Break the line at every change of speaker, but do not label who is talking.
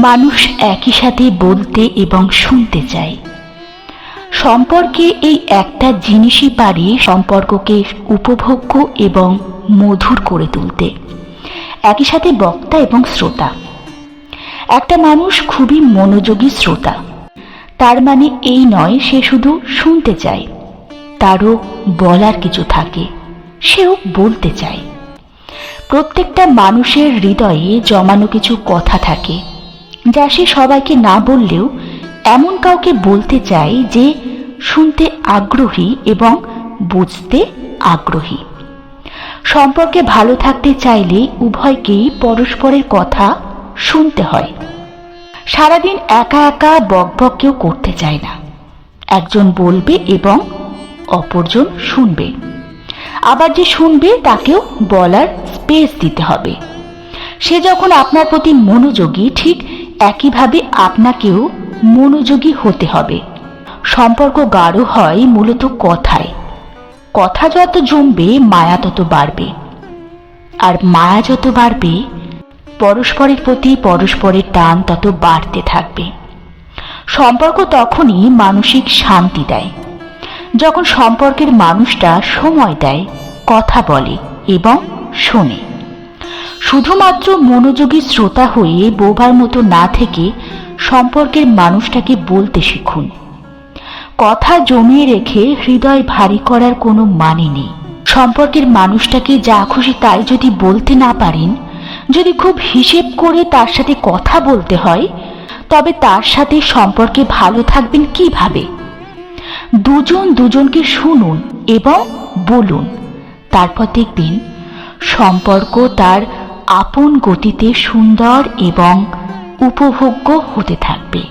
মানুষ একই সাথে বলতে এবং শুনতে চায়। সম্পর্কে এই একটা জিনিসই পারে সম্পর্ককে উপভোগ্য এবং মধুর করে তুলতে। একই সাথে বক্তা এবং শ্রোতা। একটা মানুষ খুবই মনোযোগী শ্রোতা। তার মানে এই নয় সে শুধু শুনতে চায়। তারও বলার কিছু থাকে। সেও বলতে চায়। প্রত্যেকটা মানুষের হৃদয়ে জমানো কিছু কথা থাকে। যা সে সবাইকে না বললেও এমন কাউকে বলতে চায় যে শুনতে আগ্রহী এবং বুঝতে আগ্রহী। সম্পর্কে ভালো থাকতে চাইলে উভয়কেই পরস্পরের কথা শুনতে হয়। সারাদিন একা একা বকবক কেউ করতে চায় না। একজন বলবে এবং অপরজন শুনবে। আবার যে শুনবে তাকেও বলার স্পেস দিতে হবে। সে যখন আপনার প্রতি মনোযোগী, ঠিক একইভাবে আপনাকেও মনোযোগী হতে হবে। সম্পর্ক গাঢ় হয় মূলত কথায়। কথা যত জমবে, মায়া তত বাড়বে। আর মায়া যত বাড়বে, পরস্পরের প্রতি পরস্পরের টান তত বাড়তে থাকবে। সম্পর্ক তখনই মানসিক শান্তি দেয়। যখন সম্পর্কের মানুষটা সময় দেয়, কথা বলে এবং শোনে। শুধুমাত্র মনোযোগী শ্রোতা হয়ে বোবার মতো না থেকে সম্পর্কের মানুষটাকে বলতে শিখুন। কথা জমিয়ে রেখে হৃদয় ভারী করার কোনো মানে নেই। সম্পর্কের মানুষটাকে যা খুশি তাই যদি বলতে না পারেন, যদি খুব হিসেব করে তার সাথে কথা বলতে হয়, তবে তার সাথে সম্পর্কে ভালো থাকবেন কীভাবে? দুজন দুজনকে শুনুন এবং বলুন। তারপর দেখবেন সম্পর্ক তার আপন গতিতে সুন্দর এবং উপভোগ্য হতে থাকবে।